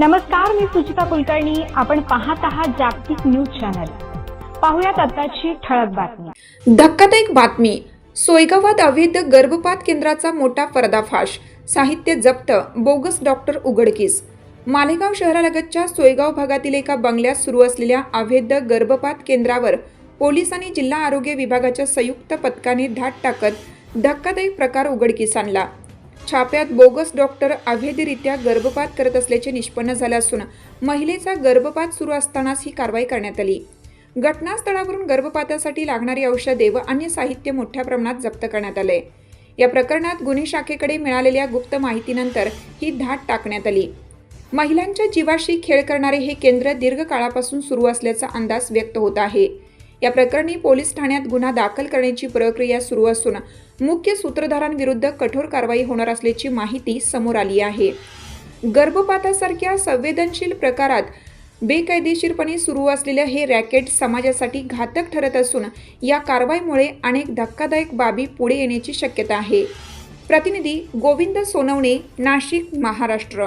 नमस्कार मी सुचिता कुलकर्णी. आपण पाहत आहात जागतिक न्यूज चॅनल. पाहुयात आताची ठळक बातमी. धक्कादायक बातमी. सोयगावात अवैध गर्भपात केंद्राचा मोठा पर्दाफाश. साहित्य जप्त. बोगस डॉक्टर उघडकीस. मालेगाव शहरालगतच्या सोयगाव भागातील एका बंगल्यात सुरू असलेल्या अवैध गर्भपात केंद्रावर पोलिसांनी जिल्हा आरोग्य विभागाच्या संयुक्त पथकाने धाड टाकत धक्कादायक प्रकार उघडकीस आणला. छाप्यात बोगस डॉक्टर अवैधरित्या गर्भपात करत असल्याचे निष्पन्न झाले असून महिलेचा गर्भपात सुरू असतानाच ही कारवाई करण्यात आली. घटनास्थळावरून गर्भपातासाठी लागणारी औषधे व अन्य साहित्य मोठ्या प्रमाणात जप्त करण्यात आले. या प्रकरणात गुन्हे शाखेकडे मिळालेल्या गुप्त माहितीनंतर ही धाट टाकण्यात आली. महिलांच्या जीवाशी खेळ करणारे हे केंद्र दीर्घकाळापासून सुरू असल्याचा अंदाज व्यक्त होत आहे. या प्रकरणी पोलीस ठाण्यात गुन्हा दाखल करण्याची प्रक्रिया सुरू असून मुख्य सूत्रधारांविरुद्ध कठोर कारवाई होणार असल्याची माहिती समोर आली आहे. गर्भपातासारख्या संवेदनशील प्रकारात बेकायदेशीरपणे सुरू असलेलं हे रॅकेट समाजासाठी घातक ठरत असून या कारवाईमुळे अनेक धक्कादायक बाबी पुढे येण्याची शक्यता आहे. प्रतिनिधी गोविंद सोनवणे नाशिक महाराष्ट्र.